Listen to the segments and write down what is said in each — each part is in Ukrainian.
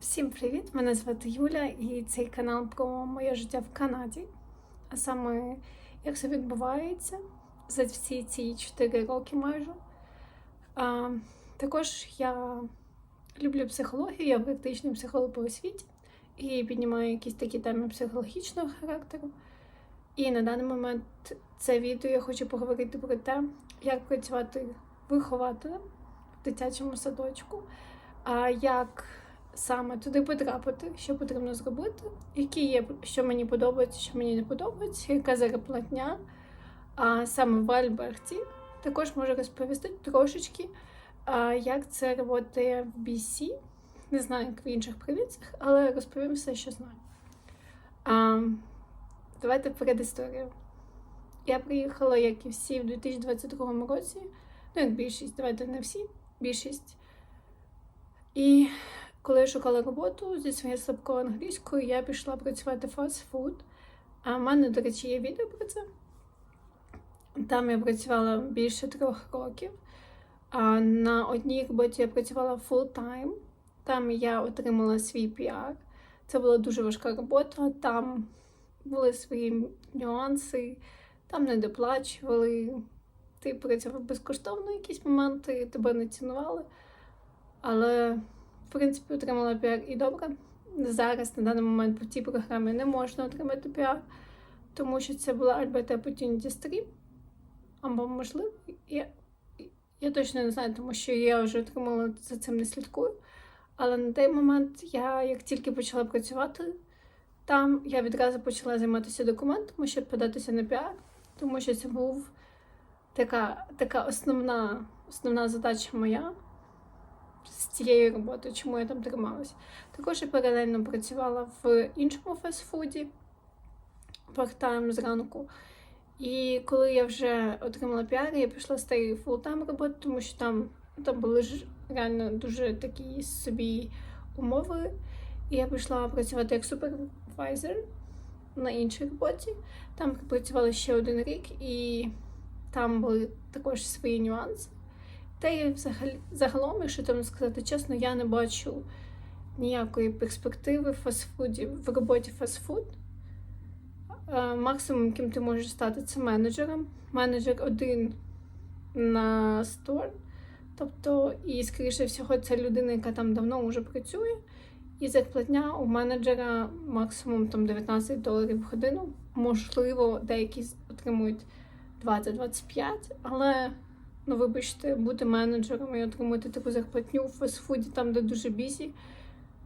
Всім привіт! Мене звати Юля, і цей канал про моє життя в Канаді. А саме як все відбувається за всі ці 4 роки майже. А, також я люблю психологію, я практичний психолог по освіті і піднімаю якісь такі теми психологічного характеру. І на даний момент це відео я хочу поговорити про те, як працювати вихователем в дитячому садочку, а як саме туди потрапити, що потрібно зробити, які є, що мені подобається, що мені не подобається, яка зарплатня. А саме в Альберті також можу розповісти трошечки, як це працює в BC. Не знаю, як в інших провінціях, але розповім все, що знаю. А, давайте перед історією. Я приїхала, як і всі, в 2022 році. Ну, як більшість, давайте не всі, більшість. І коли я шукала роботу зі своєю слабкою англійською, я пішла працювати в фастфуд. А в мене, до речі, є відео про це. Там я працювала більше трьох років. А на одній роботі я працювала full-time. Там я отримала свій піар. Це була дуже важка робота. Там були свої нюанси, там не доплачували. Ти працював безкоштовно якісь моменти, тебе не цінували. Але, в принципі, отримала піар і добре. Зараз на даний момент по цій програмі не можна отримати піар, тому що це була Alberta Opportunity Stream. Або можливо, я, я точно не знаю, тому що я вже отримала за цим не слідкую. Але на той момент я, як тільки почала працювати там, я відразу почала займатися документами, щоб податися на піар, тому що це був така, така основна, основна задача моя з цією роботою, чому я там трималася. Також я паралельно працювала в іншому фастфуді парт-тайм зранку. І коли я вже отримала піар, я пішла з тієї фултайм роботи, тому що там, там були ж реально дуже такі собі умови. І я пішла працювати як супервайзер на іншій роботі. Там працювала ще один рік, і там були також свої нюанси. Та й загалом, якщо там сказати чесно, я не бачу ніякої перспективи в фастфуді в роботі фастфуд. Е, Максимум, ким ти можеш стати, це менеджером. Менеджер один на стор. Тобто, і, скоріше всього, це людина, яка там давно вже працює. І зарплатня у менеджера максимум там 19 доларів в годину. Можливо, деякі отримують 20-25, але ну, вибачте, бути менеджером і отримати таку зарплатню в фастфуді, там, де дуже бізі.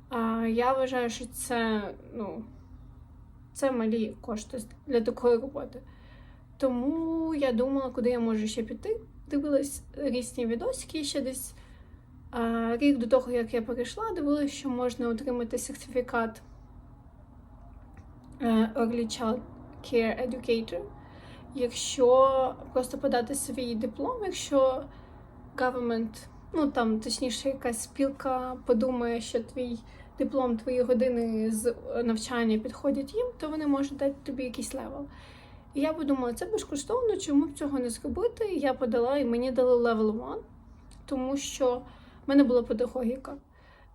А я вважаю, що це, ну, це малі кошти для такої роботи. Тому я думала, куди я можу ще піти. Дивилась різні відосики ще десь а, рік до того, як я перейшла, дивилась, що можна отримати сертифікат е, Early Child Care Educator якщо просто подати свій диплом, якщо government, ну там точніше, якась спілка подумає, що твій диплом, твої години з навчання підходять їм, то вони можуть дати тобі якийсь левел. І я подумала, це безкоштовно, чому б цього не зробити? Я подала і мені дали level 1, тому що в мене була педагогіка.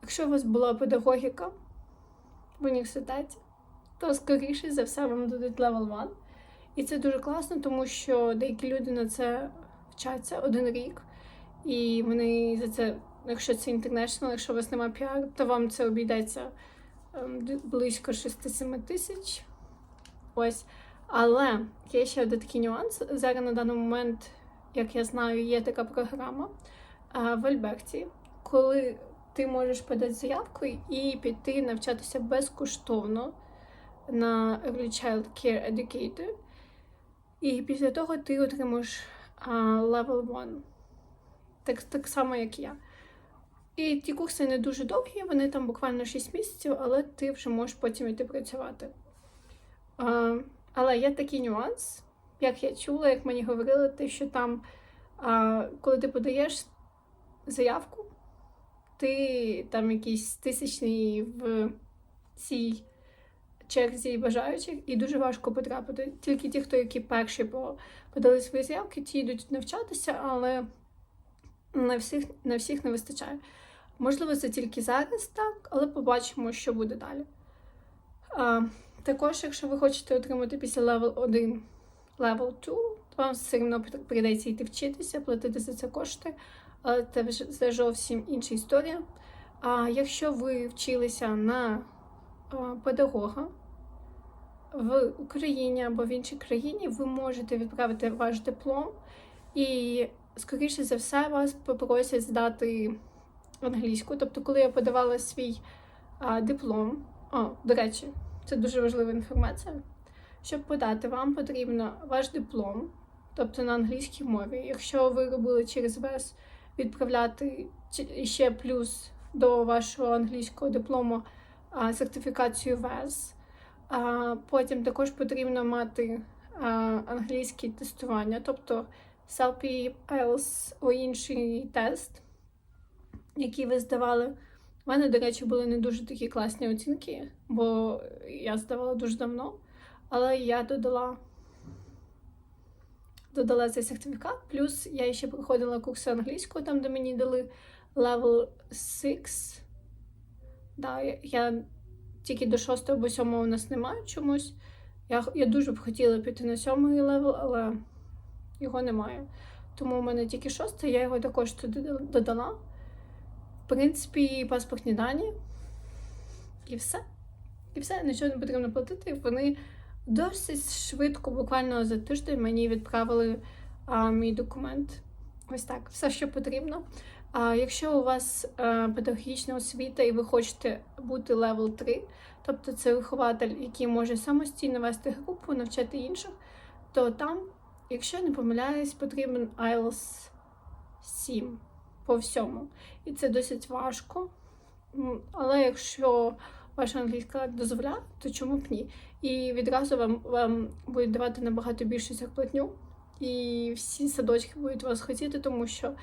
Якщо у вас була педагогіка в університеті, то скоріше за все вам дадуть level 1. І це дуже класно, тому що деякі люди на це вчаться один рік, і вони за це, якщо це інтернешнл, якщо у вас немає піар, то вам це обійдеться ем, близько 6-7 тисяч. Ось. Але є ще один такий нюанс. Зараз на даний момент, як я знаю, є така програма в Альберті, коли ти можеш подати заявку і піти навчатися безкоштовно на Early Child Care Educator. І після того ти отримаєш level 1. Так, так само, як я. І ті курси не дуже довгі, вони там буквально 6 місяців, але ти вже можеш потім йти працювати. А, але є такий нюанс, як я чула, як мені говорили, те, що там, а, коли ти подаєш заявку, ти там якийсь тисячний в цій черзі бажаючих, і дуже важко потрапити. Тільки ті, хто які перші подали свої заявки, ті йдуть навчатися, але на всіх на всіх не вистачає. Можливо, це тільки зараз так, але побачимо, що буде далі. А, також, якщо ви хочете отримати після level 1 level 2, то вам все одно прийдеться йти вчитися, платити за це кошти, але це вже це зовсім інша історія. А якщо ви вчилися на педагога в Україні або в іншій країні, ви можете відправити ваш диплом, і, скоріше за все, вас попросять здати англійську. Тобто, коли я подавала свій а, диплом, о, до речі, це дуже важлива інформація. Щоб подати, вам потрібно ваш диплом, тобто на англійській мові. Якщо ви робили через ВЕС, відправляти ще плюс до вашого англійського диплому сертифікацію ВЕС. Потім також потрібно мати англійське тестування, тобто SLP, IELTS або інший тест, який ви здавали. У мене, до речі, були не дуже такі класні оцінки, бо я здавала дуже давно. Але я додала, додала цей сертифікат. Плюс я ще проходила курси англійської, там, де мені дали level 6. Да, я тільки до 6 або 7 у нас немає чомусь. Я, я дуже б хотіла піти на 7 левел, але його немає. Тому у мене тільки 6, я його також туди додала. В принципі, паспортні дані. І все. І все, нічого не потрібно платити. Вони досить швидко, буквально за тиждень, мені відправили а, мій документ. Ось так, все, що потрібно. А якщо у вас е, педагогічна освіта і ви хочете бути level 3, тобто це вихователь, який може самостійно вести групу, навчати інших, то там, якщо я не помиляюсь, потрібен IELTS 7 по всьому. І це досить важко. Але якщо ваша англійська дозволяє, то чому б ні? І відразу вам, вам будуть давати набагато більшу зарплатню, і всі садочки будуть вас хотіти, тому що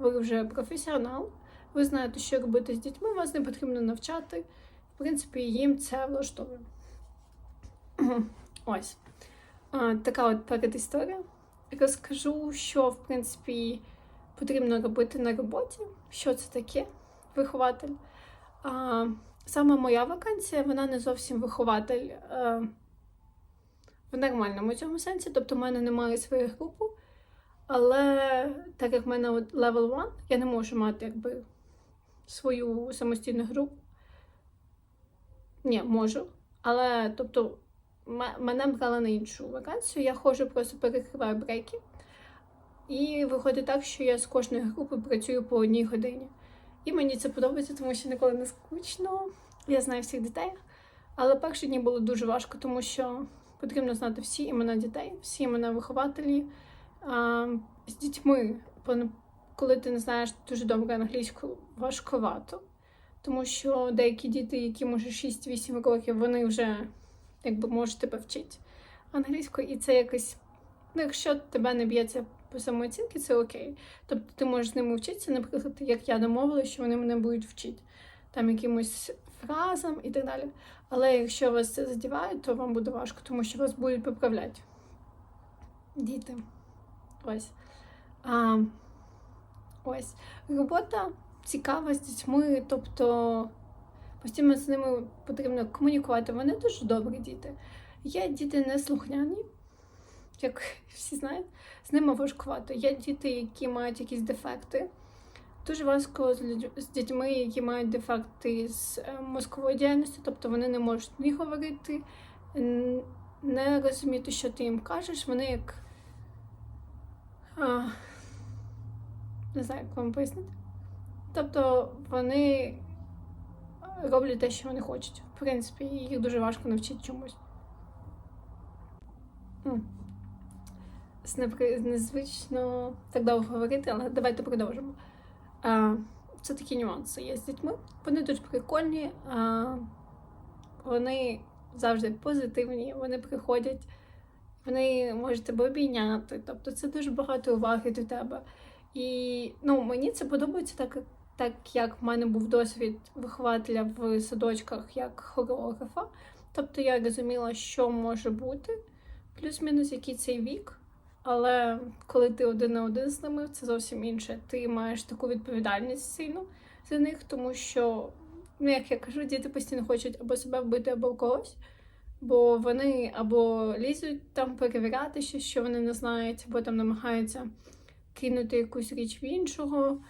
ви вже професіонал, ви знаєте, що робити з дітьми, вас не потрібно навчати. В принципі, їм це влаштовує. Ось. Така от передісторія. Розкажу, що, в принципі, потрібно робити на роботі, що це таке вихователь. А, саме моя вакансія, вона не зовсім вихователь а, в нормальному цьому сенсі, тобто в мене немає своєї групи. Але так як в мене level 1, я не можу мати якби свою самостійну групу. Ні, можу. Але тобто мене брали на іншу вакансію. Я ходжу, просто перекриваю брейки. І виходить так, що я з кожної групи працюю по одній годині. І мені це подобається, тому що ніколи не скучно. Я знаю всіх дітей. Але перші дні було дуже важко, тому що потрібно знати всі імена дітей, всі імена вихователі. А, з дітьми, пон- коли ти не знаєш дуже добре англійську, важковато. Тому що деякі діти, які може 6-8 років, вони вже якби можуть тебе вчити англійською, і це якось, ну, якщо тебе не б'ється по самооцінки, це окей. Тобто ти можеш з ними вчитися, наприклад, як я домовила, що вони мене будуть вчити там якимось фразам і так далі. Але якщо вас це задіває, то вам буде важко, тому що вас будуть поправляти. Діти. Ось. А, ось. Робота цікава з дітьми, тобто постійно з ними потрібно комунікувати. Вони дуже добрі діти. Є діти неслухняні, як всі знають, з ними важкувато. Є діти, які мають якісь дефекти. Дуже важко з, дітьми, які мають дефекти з е, мозкової діяльності, тобто вони не можуть ні говорити, не розуміти, що ти їм кажеш. Вони як а, не знаю, як вам пояснити. Тобто вони роблять те, що вони хочуть. В принципі, їх дуже важко навчити чомусь. Незвично так довго говорити, але давайте продовжимо. А, це такі нюанси є з дітьми. Вони дуже прикольні, а, вони завжди позитивні, вони приходять вони можуть тебе обійняти. Тобто це дуже багато уваги до тебе. І ну, мені це подобається так, так як в мене був досвід вихователя в садочках як хореографа. Тобто я розуміла, що може бути, плюс-мінус який цей вік. Але коли ти один на один з ними, це зовсім інше. Ти маєш таку відповідальність сильну, за них, тому що, ну як я кажу, діти постійно хочуть або себе вбити, або когось. Бо вони або лізуть там перевіряти щось, що вони не знають, або там намагаються кинути якусь річ в іншого,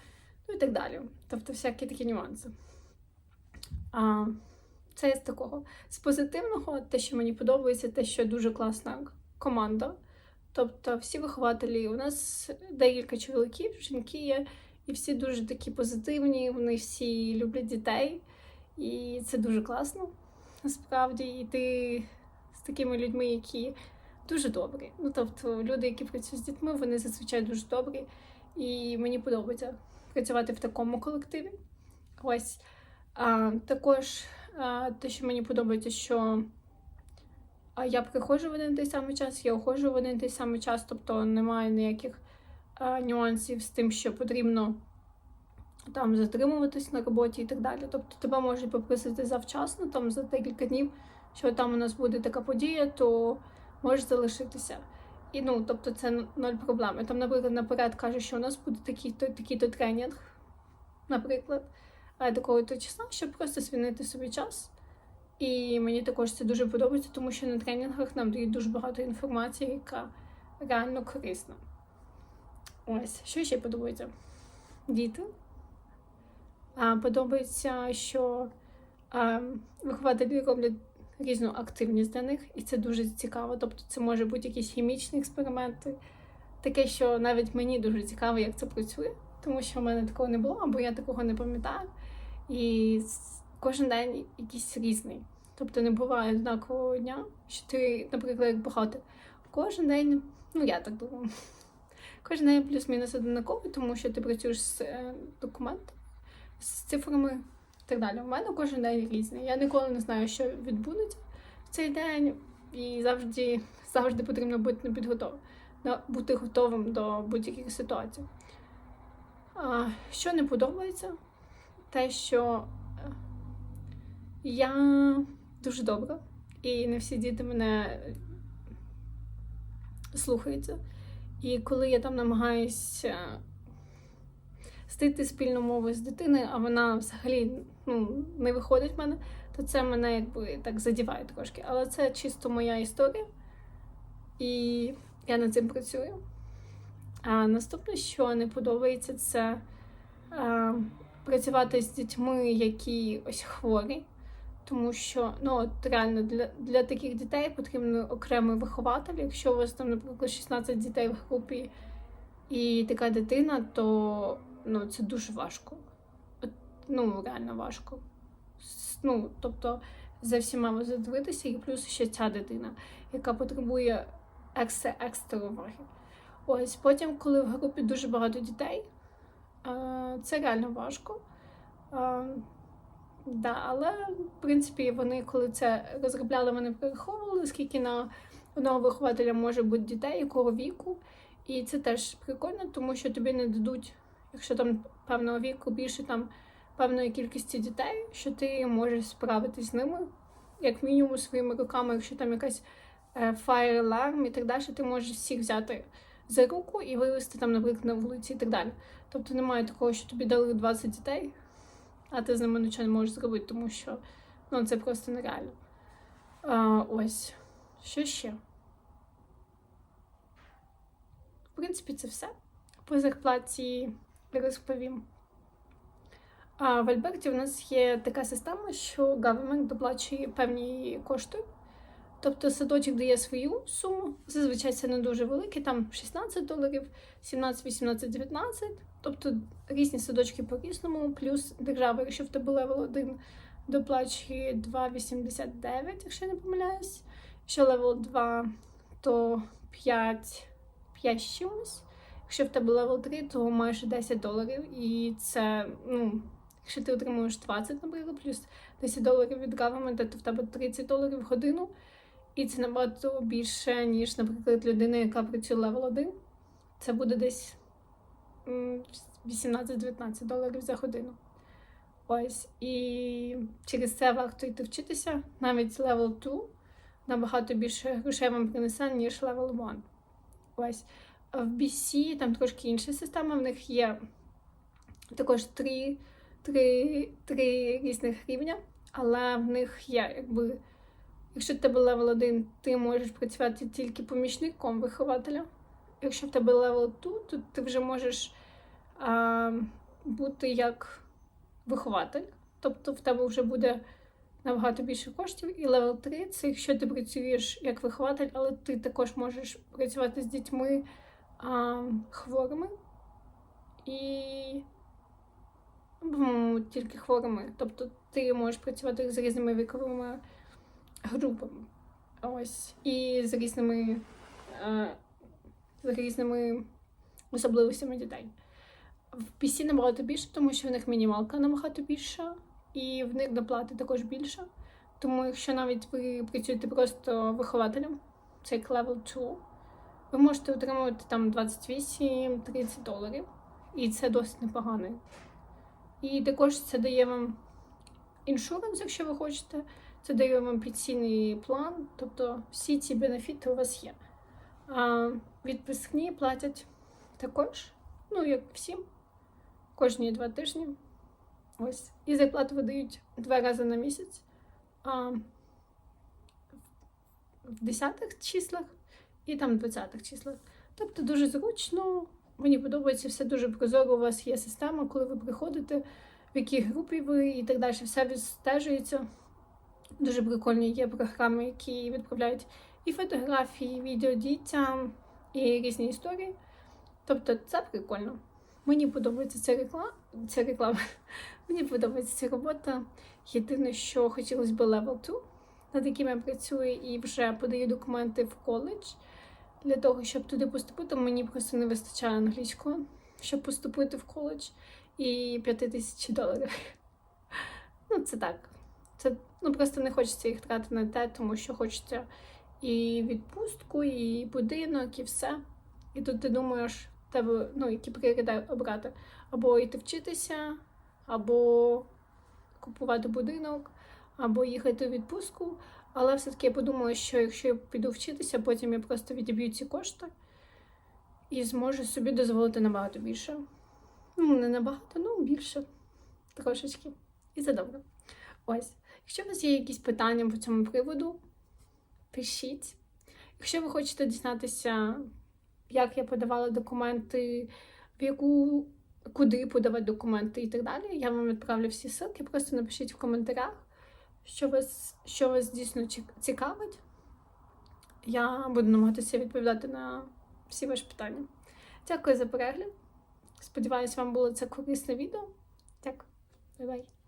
ну і так далі. Тобто всякі такі нюанси. А, це з такого. З позитивного, те, що мені подобається, те, що дуже класна команда. Тобто всі вихователі, у нас декілька чоловіків, жінки є, і всі дуже такі позитивні, вони всі люблять дітей, і це дуже класно. Насправді, і ти з такими людьми, які дуже добрі. Ну, тобто, люди, які працюють з дітьми, вони зазвичай дуже добрі. І мені подобається працювати в такому колективі. Ось. А, також а, те, що мені подобається, що я приходжу в один той самий час, я уходжу в один той самий час, тобто немає ніяких а, нюансів з тим, що потрібно там затримуватись на роботі і так далі. Тобто тебе можуть попросити завчасно, там за декілька днів, що там у нас буде така подія, то можеш залишитися. І ну, тобто це ноль проблеми. Там, наприклад, наперед каже, що у нас буде такий-то такий-то тренінг, наприклад, такого то числа, щоб просто звільнити собі час. І мені також це дуже подобається, тому що на тренінгах нам дають дуже багато інформації, яка реально корисна. Ось, що ще подобається? Діти. Подобається, що вихователі роблять різну активність для них, і це дуже цікаво. Тобто, це може бути якісь хімічні експерименти, таке, що навіть мені дуже цікаво, як це працює, тому що в мене такого не було, або я такого не пам'ятаю. І кожен день якийсь різний. Тобто не буває однакового дня, що ти, наприклад, як багато. Кожен день, ну я так думаю, кожен день плюс-мінус однаковий, тому що ти працюєш з е, документами, з цифрами і так далі. У мене кожен день різний. Я ніколи не знаю, що відбудеться в цей день, і завжди завжди потрібно бути підготовим, бути готовим до будь-яких ситуацій. Що не подобається, те, що е, я дуже добра, і не всі діти мене слухаються. І коли я там намагаюся стити спільну мову з дитиною, а вона взагалі ну, не виходить в мене, то це мене якби так задіває трошки. Але це чисто моя історія, і я над цим працюю. А наступне, що не подобається, це а, працювати з дітьми, які ось хворі. Тому що ну от реально для для таких дітей потрібен окремий вихователь. Якщо у вас там, наприклад, 16 дітей в групі і така дитина, то ну, це дуже важко. Ну, реально важко. Ну, Тобто за всіма задивитися, і плюс ще ця дитина, яка потребує екстра екстра уваги. Ось потім, коли в групі дуже багато дітей, це реально важко. Да, але в принципі вони, коли це розробляли, вони переховували, скільки на одного вихователя може бути дітей, якого віку. І це теж прикольно, тому що тобі не дадуть, якщо там певного віку більше там певної кількості дітей, що ти можеш справитись з ними, як мінімум своїми руками, якщо там якась е, fire alarm і так далі, ти можеш всіх взяти за руку і вивезти там, наприклад, на вулиці і так далі. Тобто немає такого, що тобі дали 20 дітей а ти з ними нічого не можеш зробити, тому що ну, це просто нереально. А, Ось. Що ще? В принципі, це все. По зарплаті розповім. А в Альберті у нас є така система, що government доплачує певні кошти. Тобто садочок дає свою суму, зазвичай це не дуже велике, там 16 доларів, 17, 18, 19. Тобто різні садочки по-різному, плюс держава, якщо в тебе левел 1 доплачує 2,89, якщо я не помиляюсь. Якщо левел 2, то 5, 5 з чимось. Якщо в тебе левел 3, то майже 10 доларів. І це, ну, якщо ти отримуєш 20, наприклад, плюс 10 доларів від government, то в тебе 30 доларів в годину. І це набагато більше, ніж, наприклад, людина, яка працює левел 1. Це буде десь 18-19 доларів за годину. Ось. І через це варто йти вчитися. Навіть левел 2 набагато більше грошей вам принесе, ніж левел 1. Ось. В BC там трошки інша система. В них є також три три, три різних рівня, але в них є, якби, якщо в тебе левел 1, ти можеш працювати тільки помічником вихователя. Якщо в тебе левел 2, то ти вже можеш а, бути як вихователь. Тобто в тебе вже буде набагато більше коштів. І левел 3 це якщо ти працюєш як вихователь, але ти також можеш працювати з дітьми а, хворими і ну, тільки хворими. Тобто ти можеш працювати з різними віковими групами. Ось. І з різними, е, з різними особливостями дітей. В PC набагато більше, тому що в них мінімалка набагато більша, і в них доплати також більше. Тому, якщо навіть ви працюєте просто вихователем, це як level 2, ви можете отримувати там 28-30 доларів, і це досить непогано. І також це дає вам іншуранс, якщо ви хочете, це дає вам пенсійний план, тобто всі ці бенефіти у вас є. А відпускні платять також, ну як всім, кожні два тижні. Ось. І зарплату видають два рази на місяць. А, в 10-х числах і там 20-х числах. Тобто дуже зручно. Мені подобається все дуже прозоро. У вас є система, коли ви приходите, в якій групі ви і так далі. Все відстежується. Дуже прикольні є програми, які відправляють і фотографії, і відео дітям, і різні історії. Тобто це прикольно. Мені подобається ця реклама. Ця реклама. Мені подобається ця робота. Єдине, що хотілося б level 2, над яким я працюю і вже подаю документи в коледж. Для того, щоб туди поступити, мені просто не вистачає англійського, щоб поступити в коледж і 5 тисяч доларів. Ну, це так. Це ну просто не хочеться їх тратити на те, тому що хочеться і відпустку, і будинок, і все. І тут ти думаєш, тебе ну, які пріоритети обрати. Або йти вчитися, або купувати будинок, або їхати у відпустку. Але все-таки я подумала, що якщо я піду вчитися, потім я просто відіб'ю ці кошти і зможу собі дозволити набагато більше. Ну, не набагато, ну більше трошечки. І це добре. Ось. Якщо у вас є якісь питання по цьому приводу, пишіть. Якщо ви хочете дізнатися, як я подавала документи, в яку, куди подавати документи і так далі, я вам відправлю всі ссылки, просто напишіть в коментарях, що вас, що вас дійсно цікавить. Я буду намагатися відповідати на всі ваші питання. Дякую за перегляд. Сподіваюсь, вам було це корисне відео. Дякую. Бай-бай.